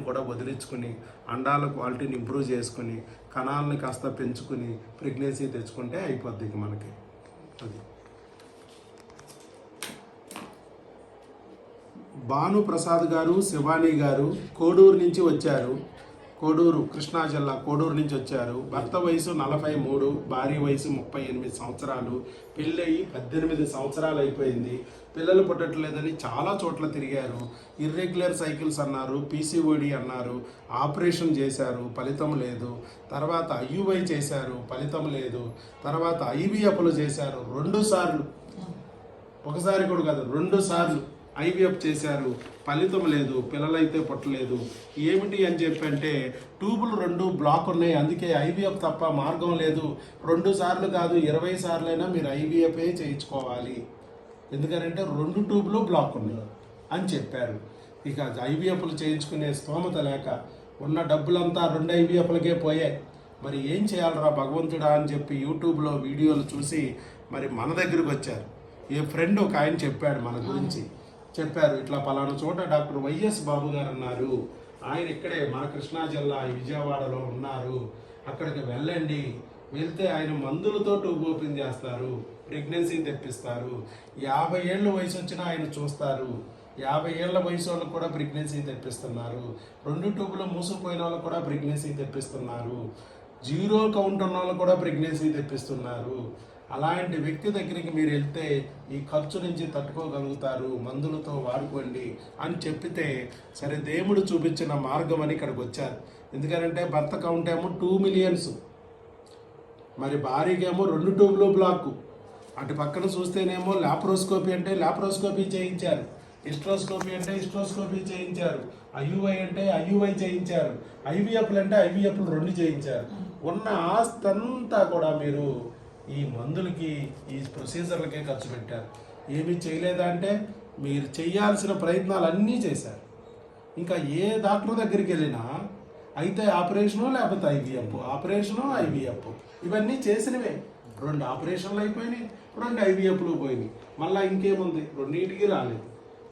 కూడా వదిలించుకుని అండాల క్వాలిటీని ఇంప్రూవ్ చేసుకుని కణాలని కాస్త పెంచుకుని ప్రెగ్నెన్సీ తెచ్చుకుంటే అయిపోద్ది ఇక మనకి. అది. భాను ప్రసాద్ గారు శివానీ గారు కోడూరు నుంచి వచ్చారు. కోడూరు కృష్ణా జిల్లా కోడూరు నుంచి వచ్చారు. భర్త వయసు నలభై మూడు భార్య వయసు ముప్పై ఎనిమిది సంవత్సరాలు. పెళ్ళయి పద్దెనిమిది సంవత్సరాలు అయిపోయింది. పిల్లలు పుట్టట్లేదని చాలా చోట్ల తిరిగారు. ఇర్రెగ్యులర్ సైకిల్స్ అన్నారు పీసీఓడి అన్నారు. ఆపరేషన్ చేశారు ఫలితం లేదు. తర్వాత ఐయువై చేశారు ఫలితం లేదు. తర్వాత ఐవీఎఫ్లు చేశారు. రెండు సార్లు. ఒకసారి కూడా కాదు రెండు సార్లు. ఐవీఎఫ్ చేశారు. ఫలితం లేదు పిల్లలైతే పుట్టలేదు. ఏమిటి అని చెప్పంటే ట్యూబులు రెండు బ్లాక్ ఉన్నాయి. అందుకే ఐవీఎఫ్ తప్ప మార్గం లేదు. రెండు సార్లు కాదు ఇరవై సార్లైనా మీరు ఐవీఎఫే చేయించుకోవాలి. ఎందుకంటే రెండు ట్యూబులు బ్లాక్ ఉన్నాయి అని చెప్పారు. ఇక ఐవీఎఫ్లు చేయించుకునే స్తోమత లేక ఉన్న డబ్బులంతా రెండు ఐవీఎఫ్లకే పోయాయి. మరి ఏం చేయాలరా భగవంతుడా అని చెప్పి యూట్యూబ్లో వీడియోలు చూసి మరి మన దగ్గరికి వచ్చారు. ఏ ఫ్రెండ్ ఒక ఆయన చెప్పాడు మన గురించి. చెప్పారు. ఇట్లా పలానా చోట డాక్టర్ వైఎస్ బాబు గారు అన్నారు. ఆయన ఇక్కడే మన కృష్ణా జిల్లా విజయవాడలో ఉన్నారు. అక్కడికి వెళ్ళండి. వెళ్తే ఆయన మందులతో ట్యూబ్ ఓపెన్ చేస్తారు. ప్రెగ్నెన్సీ తెప్పిస్తారు. యాభై ఏళ్ళ వయసు వచ్చినా ఆయన చూస్తారు. యాభై ఏళ్ళ వయసు వాళ్ళకు కూడా ప్రెగ్నెన్సీ తెప్పిస్తున్నారు. రెండు ట్యూబ్లు మూసుకుపోయిన వాళ్ళు కూడా ప్రెగ్నెన్సీ తెప్పిస్తున్నారు. జీరో కౌంట్ ఉన్న వాళ్ళు కూడా ప్రెగ్నెన్సీ తెప్పిస్తున్నారు. అలాంటి వ్యక్తి దగ్గరికి మీరు వెళ్తే ఈ ఖర్చు నుంచి తట్టుకోగలుగుతారు మందులతో వాడుకోండి అని చెప్పితే సరే దేవుడు చూపించిన మార్గం అని ఇక్కడికి వచ్చారు. ఎందుకంటే భర్త కౌంట్ ఏమో టూ మిలియన్స్ మరి భార్యకేమో రెండు ట్యూబ్లు బ్లాక్. అటు పక్కన చూస్తేనేమో లాప్రోస్కోపీ అంటే లాప్రోస్కోపీ చేయించారు. హిస్ట్రోస్కోపీ అంటే హిస్ట్రోస్కోపీ చేయించారు. ఐయుఐ అంటే ఐయుఐ చేయించారు. ఐవీఎఫ్లు అంటే ఐవీఎఫ్లు రెండు చేయించారు. ఉన్న ఆస్తంతా కూడా మీరు ఈ మందులకి ఈ ప్రొసీజర్లకే ఖర్చు పెట్టారు. ఏమీ చేయలేదా అంటే మీరు చేయాల్సిన ప్రయత్నాలు అన్నీ చేశారు. ఇంకా ఏ డాక్టర్ దగ్గరికి వెళ్ళినా అయితే ఆపరేషను లేకపోతే ఐవీఎఫ్ ఆపరేషను ఐవీఎఫ్ ఇవన్నీ చేసినవే. రెండు ఆపరేషన్లు అయిపోయినాయి రెండు ఐవీఎఫ్లు పోయినాయి. మళ్ళీ ఇంకేముంది? రెండింటికి రాలేదు.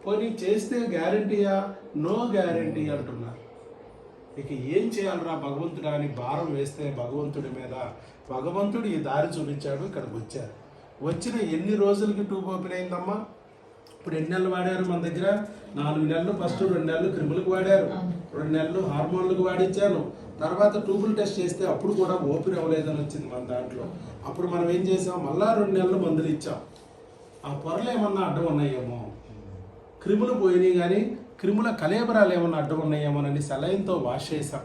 పోనీ చేస్తే గ్యారంటీయా నో గ్యారంటీ అంటున్నారు. ఇక ఏం చేయాలరా? భగవంతుడా అని భారం వేస్తే భగవంతుడి మీద. భగవంతుడు ఈ దారి చూపించాడు ఇక్కడికి వచ్చారు. వచ్చిన ఎన్ని రోజులకి ట్యూబ్ ఓపెన్ అయిందమ్మా? ఇప్పుడు ఎన్ని నెలలు వాడారు మన దగ్గర? నాలుగు నెలలు ఫస్ట్ రెండు నెలలు క్రిములకు వాడారు. రెండు నెలలు హార్మోన్లకు వాడిచ్చాను తర్వాత ట్యూబుల్ టెస్ట్ చేస్తే అప్పుడు కూడా ఓపెన్ అవ్వలేదని వచ్చింది మన దాంట్లో. అప్పుడు మనం ఏం చేసాం? మళ్ళా రెండు నెలలు మందులు ఇచ్చాం. ఆ పొరలు ఏమన్నా అడ్డం ఉన్నాయేమో? క్రిములు పోయినాయి కానీ క్రిముల కలేబరాలు ఏమన్నా అడ్డం ఉన్నాయేమోనని సెలైన్తో వాష్ చేసాం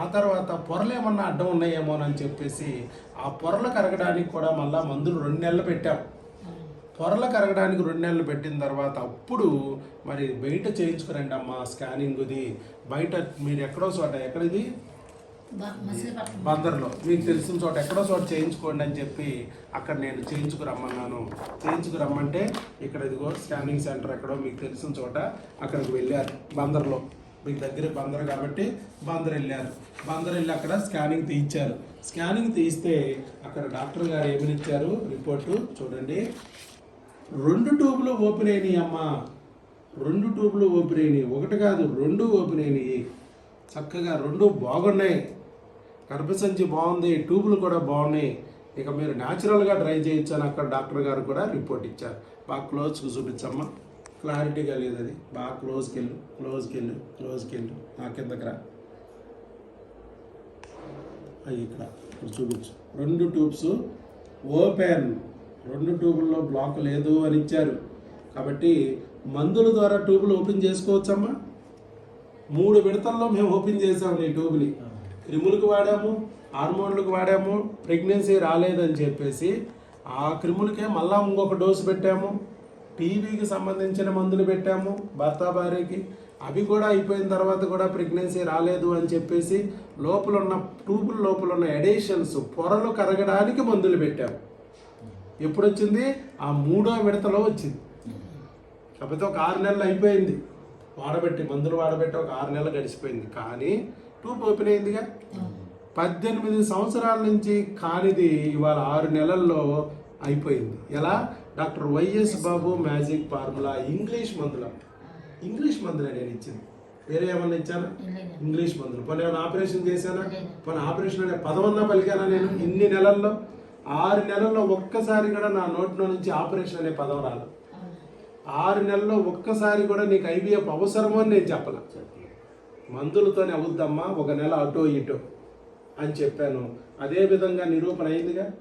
ఆ తర్వాత పొరలు ఏమన్నా అడ్డం ఉన్నాయేమోనని చెప్పేసి ఆ పొరలు కరగడానికి కూడా మళ్ళా మందులు రెండు నెలలు పెట్టాం. పొరలు కరగడానికి రెండు నెలలు పెట్టిన తర్వాత అప్పుడు మరి బయట చేయించుకురండి అమ్మా స్కానింగ్ది. బయట మీరు ఎక్కడో చోట ఎక్కడిది? బందర్లో. మీకు తెలిసిన చోట ఎక్కడో చోట చేయించుకోండి అని చెప్పి అక్కడ నేను చేయించుకురమ్మన్నాను చేయించుకురమ్మంటే ఇక్కడ ఇదిగో స్కానింగ్ సెంటర్ ఎక్కడో మీకు తెలిసిన చోట అక్కడికి వెళ్ళారు. బందర్లో. మీకు దగ్గర బందర్ కాబట్టి బందర్ వెళ్ళారు. బందర్ వెళ్ళి అక్కడ స్కానింగ్ తీయించారు. స్కానింగ్ తీస్తే అక్కడ డాక్టర్ గారు ఏమని ఇచ్చారు రిపోర్టు చూడండి. రెండు ట్యూబ్లు ఓపెన్ అయినాయి అమ్మ. రెండు ట్యూబ్లు ఓపెన్ అయినాయి. ఒకటి కాదు రెండు ఓపెన్ అయినాయి. చక్కగా రెండు బాగున్నాయి. గర్భసంచి బాగుంది ట్యూబులు కూడా బాగున్నాయి. ఇక మీరు న్యాచురల్గా డ్రై చేయొచ్చు అని అక్కడ డాక్టర్ గారు కూడా రిపోర్ట్ ఇచ్చారు. బాగా క్లోజ్కి చూపించమ్మా. క్లారిటీగా లేదు అది. బాగా క్లోజ్కి వెళ్ళు క్లోజ్కి వెళ్ళు క్లోజ్కి వెళ్ళు నా కిందకి రా. అవి ఇక్కడ ఇప్పుడు చూపించు. రెండు ట్యూబ్స్ ఓపెన్. రెండు ట్యూబుల్లో బ్లాక్ లేదు అని ఇచ్చారు. కాబట్టి మందుల ద్వారా ట్యూబులు ఓపెన్ చేసుకోవచ్చమ్మా. మూడు విడతల్లో మేము ఓపెన్ చేసాము ఈ ట్యూబ్ని. క్రిములకు వాడాము హార్మోన్లకు వాడాము ప్రెగ్నెన్సీ రాలేదని చెప్పేసి ఆ క్రిములకే మళ్ళా ఇంకొక డోసు పెట్టాము. టీవీకి సంబంధించిన మందులు పెట్టాము భర్త భార్యకి. అవి కూడా అయిపోయిన తర్వాత కూడా ప్రెగ్నెన్సీ రాలేదు అని చెప్పేసి లోపల ఉన్న ట్యూబుల లోపల ఉన్న ఎడిషన్స్ పొరలు కరగడానికి మందులు పెట్టాము. ఎప్పుడు వచ్చింది ఆ మూడో విడతలో వచ్చింది. కాకపోతే ఒక ఆరు నెలలు అయిపోయింది. వాడబెట్టి మందులు వాడబెట్టి ఒక ఆరు నెలలు గడిచిపోయింది. కానీ ట్యూబ్ ఓపెన్ అయిందిగా. పద్దెనిమిది సంవత్సరాల నుంచి కానిది ఇవాళ ఆరు నెలల్లో అయిపోయింది. ఎలా? Doctor YS Babu magic formula English మందులు. ఇంగ్లీష్ మందులే నేను ఇచ్చింది. వేరే ఏమన్నా ఇచ్చానా? ఇంగ్లీష్ మందులు. పోనీ ఏమైనా ఆపరేషన్ చేశానా. పోనీ ఆపరేషన్ అనే పదమన్నా పలికానా నేను? ఇన్ని నెలల్లో? ఆరు నెలల్లో ఒక్కసారి కూడా నా నోట్లో నుంచి ఆపరేషన్ అనే పదం రాదు. అవును. ఆరు నెలల్లో ఒక్కసారి కూడా నీకు ఐవీఎఫ్ అవసరమో అని నేను చెప్పలా. మందులతోనే అవుద్దమ్మా ఒక నెల అటో ఇటో అని చెప్పాను. అదే విధంగా నిరూపణ అయిందిగా.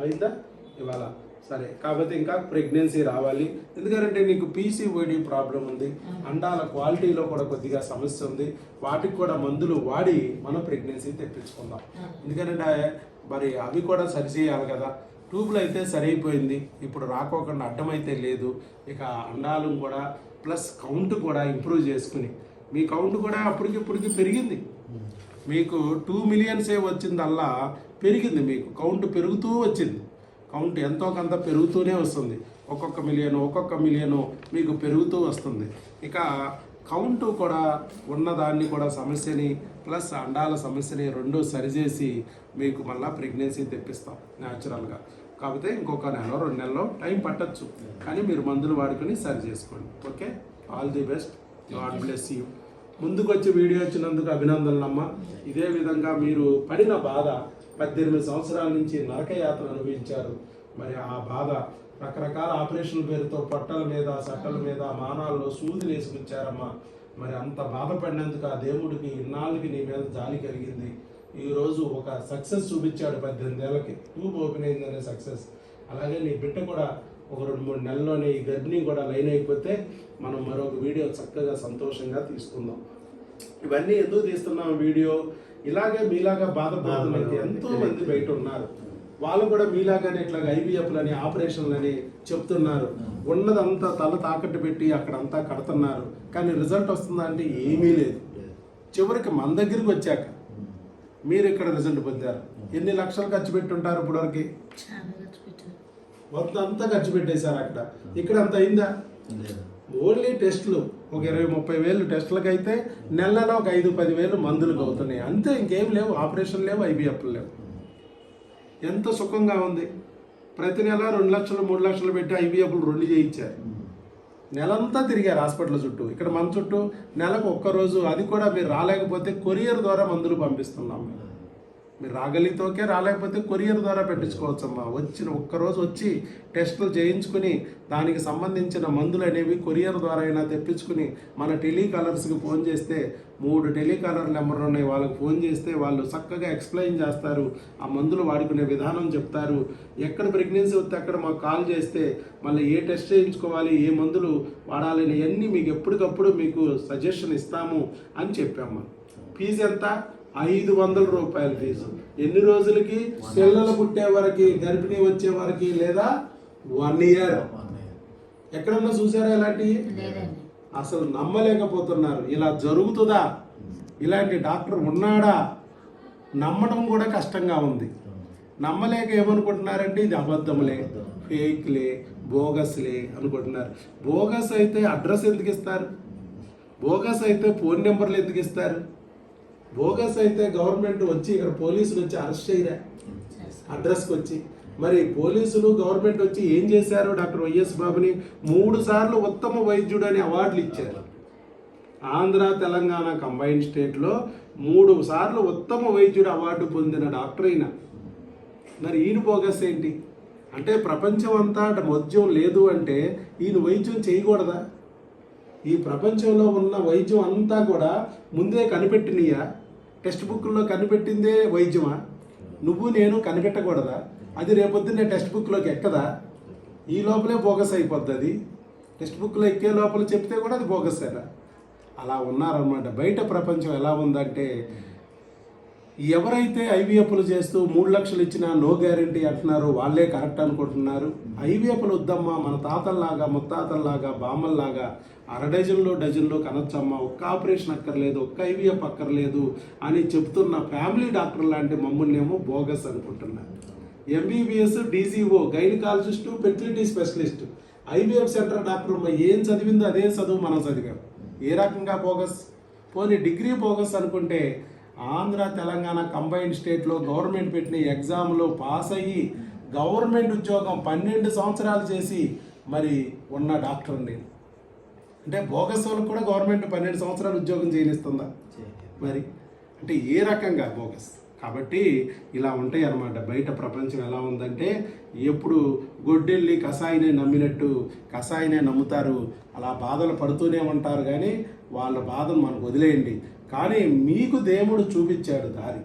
అయిందా. ఇవాళ సరే. కాకపోతే ఇంకా ప్రెగ్నెన్సీ రావాలి. ఎందుకంటే నీకు పీసీఓడి ప్రాబ్లం ఉంది. అండాల క్వాలిటీలో కూడా కొద్దిగా సమస్య ఉంది. వాటికి కూడా మందులు వాడి మనం ప్రెగ్నెన్సీ తెప్పించుకుందాం. ఎందుకంటే మరి అవి కూడా సరిచేయాలి కదా. ట్యూబ్లు అయితే సరైపోయింది. ఇప్పుడు రాకోకుండా అడ్డమైతే లేదు. ఇక అండాలు కూడా ప్లస్ కౌంట్ కూడా ఇంప్రూవ్ చేసుకుని మీ కౌంట్ కూడా అప్పటికిప్పటికి పెరిగింది. మీకు టూ మిలియన్సే వచ్చిందల్లా పెరిగింది మీకు. కౌంట్ పెరుగుతూ వచ్చింది. కౌంట్ ఎంతో కొంత పెరుగుతూనే వస్తుంది. ఒక్కొక్క మిలియన్ ఒక్కొక్క మిలియను మీకు పెరుగుతూ వస్తుంది. ఇక కౌంటు కూడా ఉన్నదాన్ని కూడా సమస్యని ప్లస్ అండాల సమస్యని రెండు సరిచేసి మీకు మళ్ళీ ప్రెగ్నెన్సీ తెప్పిస్తాం న్యాచురల్గా. కాకపోతే ఇంకొక నెల రెండు నెలలో టైం పట్టచ్చు. కానీ మీరు మందులు వాడుకొని సరి చేసుకోండి. Okay? All the best. God bless you. ముందుకొచ్చి వీడియో వచ్చినందుకు అభినందనలమ్మ. ఇదే విధంగా మీరు పడిన బాధ పద్దెనిమిది సంవత్సరాల నుంచి నరకయాత్ర అనుభవించారు. మరి ఆ బాధ రకరకాల ఆపరేషన్ పేరుతో పొట్టల మీద సట్టల మీద మానాల్లో సూదులు వేసుకొచ్చారమ్మా మరి అంత బాధపడినందుకు ఆ దేవుడికి ఇన్నాళ్ళకి నీ మీద జాలి కలిగింది. ఈరోజు ఒక సక్సెస్ చూపించాడు పద్దెనిమిది ఏళ్ళకి ట్యూబ్ ఓపెన్ అయిందనే సక్సెస్. అలాగే నీ బిడ్డ కూడా ఒక రెండు మూడు నెలల్లోనే ఈ గర్భిణి కూడా లైన్ అయిపోతే మనం మరొక వీడియో చక్కగా సంతోషంగా తీసుకుందాం. ఇవన్నీ ఎందుకు తీస్తున్నాం వీడియో? ఇలాగే మీలాగా బాధపడుతున్న వ్యక్తి ఎంతో మంది బయట ఉన్నారు. వాళ్ళు కూడా మీలాగానే ఇట్లా ఐవీఎఫ్లని ఆపరేషన్లని చెప్తున్నారు. ఉన్నదంతా తల తాకట్టు పెట్టి అక్కడంతా కడుతున్నారు. కానీ రిజల్ట్ వస్తుందా అంటే ఏమీ లేదు. చివరికి మన దగ్గరికి వచ్చాక మీరు ఇక్కడ రిజల్ట్ పొందారు. ఎన్ని లక్షలు ఖర్చు పెట్టుంటారు ఇప్పటివరకు? మొత్తం అంతా ఖర్చు పెట్టేశారు అక్కడ. ఇక్కడ అంత అయిందా? ఓన్లీ టెస్టులు. ఒక ఇరవై ముప్పై వేలు టెస్టులకు అయితే నెలలో ఒక ఐదు పది వేలు మందులకు అవుతున్నాయి. అంతే ఇంకేం లేవు. ఆపరేషన్ లేవు ఐబీఎఫ్ లేవు. ఎంత సుఖంగా ఉంది. ప్రతి నెల రెండు లక్షలు మూడు లక్షలు పెట్టి ఐబీఎఫ్లు రెండు చేయించారు. నెలంతా తిరిగారు హాస్పిటల్ చుట్టూ. ఇక్కడ మన చుట్టూ నెలకు ఒక్క రోజు. అది కూడా మీరు రాలేకపోతే కొరియర్ ద్వారా మందులు పంపిస్తున్నాం మేము. మీరు రాగలితోకే రాలేకపోతే కొరియర్ ద్వారా పెట్టించుకోవచ్చమ్మా. వచ్చిన ఒక్కరోజు వచ్చి టెస్టులు చేయించుకుని దానికి సంబంధించిన మందులు అనేవి కొరియర్ ద్వారా అయినా తెప్పించుకుని మన టెలికాలర్స్కి ఫోన్ చేస్తే మూడు టెలికాలర్ నెంబర్లు ఉన్నాయి వాళ్ళకి ఫోన్ చేస్తే వాళ్ళు చక్కగా ఎక్స్ప్లెయిన్ చేస్తారు. ఆ మందులు వాడుకునే విధానం చెప్తారు. ఎక్కడ ప్రెగ్నెన్సీ వస్తే అక్కడ మాకు కాల్ చేస్తే మళ్ళీ ఏ టెస్ట్ చేయించుకోవాలి ఏ మందులు వాడాలని అన్నీ మీకు ఎప్పటికప్పుడు మీకు సజెషన్ ఇస్తాము అని చెప్పాము ఫీజు ఎంత? ఐదు వందల రూపాయల ఫీజు. ఎన్ని రోజులకి? పిల్లలు పుట్టే వరకు గర్భిణీ వచ్చే వరకు లేదా వన్ ఇయర్ ఎక్కడన్నా చూసారా లేదండి. అసలు నమ్మలేకపోతున్నారు. ఇలా జరుగుతుందా? ఇలాంటి డాక్టర్ ఉన్నాడా? నమ్మడం కూడా కష్టంగా ఉంది. నమ్మలేక ఏమనుకుంటున్నారంటే ఇది అబద్ధములే ఫేక్లే బోగస్లే అనుకుంటున్నారు. బోగస్ అయితే అడ్రస్ ఎందుకు ఇస్తారు? బోగస్ అయితే ఫోన్ నెంబర్లు ఎందుకు ఇస్తారు? బోగస్ అయితే గవర్నమెంట్ వచ్చి ఇక్కడ పోలీసులు వచ్చి అరెస్ట్ చేయరా అడ్రస్కి వచ్చి. మరి పోలీసులు గవర్నమెంట్ వచ్చి ఏం చేశారు డాక్టర్ వైఎస్ బాబుని? మూడు సార్లు ఉత్తమ వైద్యుడు అని అవార్డులు ఇచ్చారు. ఆంధ్ర తెలంగాణ కంబైన్ స్టేట్లో మూడు సార్లు ఉత్తమ వైద్యుడు అవార్డు పొందిన డాక్టర్ అయిన మరి ఈయన బోగస్ ఏంటి? అంటే ప్రపంచం అంతా మద్యం లేదు అంటే ఈయన వైద్యం చేయకూడదా? ఈ ప్రపంచంలో ఉన్న వైద్యం అంతా కూడా ముందే కనిపెట్టినయా? టెక్స్ట్ బుక్లో కనిపెట్టిందే వైద్యమా? నువ్వు నేను కనిపెట్టకూడదా? అది రేపొద్దున్నే టెక్స్ట్ బుక్లోకి ఎక్కదా? ఈ లోపలే బోగస్ అయిపోద్ది అది టెక్స్ట్ బుక్లో ఎక్కే లోపల చెప్తే కూడా అది బోగస్సేనా అలా ఉన్నారన్నమాట. బయట ప్రపంచం ఎలా ఉందంటే ఎవరైతే ఐవీఎఫ్లు చేస్తూ మూడు లక్షలు ఇచ్చినా నో గ్యారంటీ అంటున్నారో వాళ్ళే కరెక్ట్ అనుకుంటున్నారు. ఐవీఎఫ్లు వద్దమ్మా మన తాతల్లాగా ముత్తాతల్లాగా బామ్మల్లాగా అర డజన్లో డజన్లో కనొచ్చమ్మా ఒక్క ఆపరేషన్ అక్కర్లేదు ఒక్క ఐవీఎఫ్ అక్కర్లేదు అని చెప్తున్న ఫ్యామిలీ డాక్టర్ లాంటి మమ్మల్ని ఏమో బోగస్ అనుకుంటున్నారు. MBBS DCO gynaecologist fertility specialist IVF centre doctor ఏం చదివిందో అదే చదువు మనం చదివాం. ఏ రకంగా బోగస్? పోనీ డిగ్రీ బోగస్ అనుకుంటే ఆంధ్ర తెలంగాణ కంబైన్డ్ స్టేట్లో గవర్నమెంట్ పెట్టిన ఎగ్జామ్లో పాస్ అయ్యి గవర్నమెంట్ ఉద్యోగం పన్నెండు సంవత్సరాలు చేసి మరి ఉన్న డాక్టర్ నేను అంటే బోగస్ వాళ్ళకు కూడా గవర్నమెంట్ పన్నెండు సంవత్సరాలు ఉద్యోగం చేయనిస్తుందా? మరి అంటే ఏ రకంగా బోగస్ కాబట్టి ఇలా ఉంటాయి అన్నమాట బయట ప్రపంచం ఎలా ఉందంటే ఎప్పుడు గొడ్డెల్లి కషాయినే నమ్మినట్టు కషాయినే నమ్ముతారు. అలా బాధలు పడుతూనే ఉంటారు కానీ వాళ్ళ బాధను మనకు వదిలేయండి. కానీ మీకు దేవుడు చూపించాడు దారి.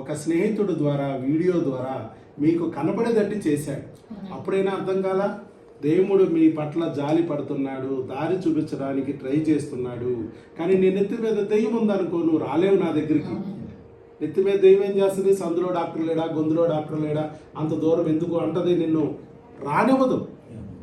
ఒక స్నేహితుడు ద్వారా వీడియో ద్వారా మీకు కనపడేటట్టు చేశాడు. అప్పుడైనా అర్థం కాలా? దేవుడు మీ పట్ల జాలి పడుతున్నాడు దారి చూపించడానికి ట్రై చేస్తున్నాడు. కానీ నీ నెత్తి మీద దెయ్యం ఉందనుకో నువ్వు రాలేవు నా దగ్గరికి. నెత్తి మీద దెయ్యం ఏం చేస్తుంది? సందులో డాక్టర్ లేడా? గొంతులో డాక్టర్ లేడా? అంత దూరం ఎందుకు అంటది? నిన్ను రానివ్వదు.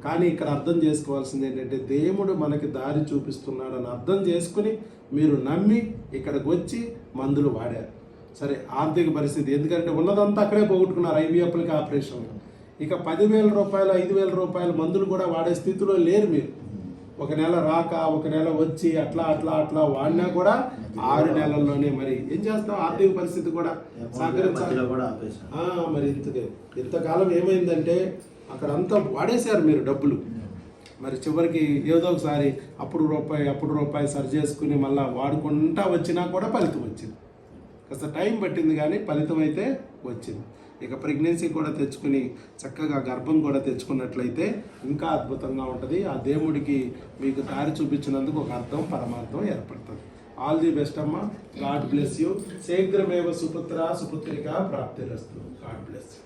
కానీ ఇక్కడ అర్థం చేసుకోవాల్సింది ఏంటంటే దేవుడు మనకి దారి చూపిస్తున్నాడని అర్థం చేసుకుని మీరు నమ్మి ఇక్కడికి వచ్చి మందులు వాడారు. సరే ఆర్థిక పరిస్థితి ఎందుకంటే ఉన్నదంతా అక్కడే పోగొట్టుకున్నారు ఐవీఎఫ్లకి ఆపరేషన్లు. ఇక పదివేల రూపాయలు ఐదు వేల రూపాయల మందులు కూడా వాడే స్థితిలో లేరు మీరు. ఒక నెల రాక ఒక నెల వచ్చి అట్లా అట్లా అట్లా వాడినా కూడా ఆరు నెలల్లోనే మరి ఏం చేస్తాం? ఆర్థిక పరిస్థితి కూడా సహకరించాలి. మరి ఇంతకే ఇంతకాలం ఏమైందంటే అక్కడ అంతా వాడేశారు మీరు డబ్బులు. మరి చివరికి ఏదో ఒకసారి అప్పుడు రూపాయి అప్పుడు రూపాయి సరి చేసుకుని మళ్ళీ వాడుకుంటా వచ్చినా కూడా ఫలితం వచ్చింది. కాస్త టైం పట్టింది కానీ ఫలితం అయితే వచ్చింది. ఇక ప్రెగ్నెన్సీ కూడా తెచ్చుకుని చక్కగా గర్భం కూడా తెచ్చుకున్నట్లయితే ఇంకా అద్భుతంగా ఉంటుంది. ఆ దేవుడికి మీకు దారి చూపించినందుకు ఒక అర్థం పరమార్థం ఏర్పడుతుంది. ఆల్ ది బెస్ట్ అమ్మ. గాడ్ బ్లెస్ యూ శీఘ్రమేవ సుపుత్ర సుపుత్రిక ప్రాప్తిరస్తు. God bless you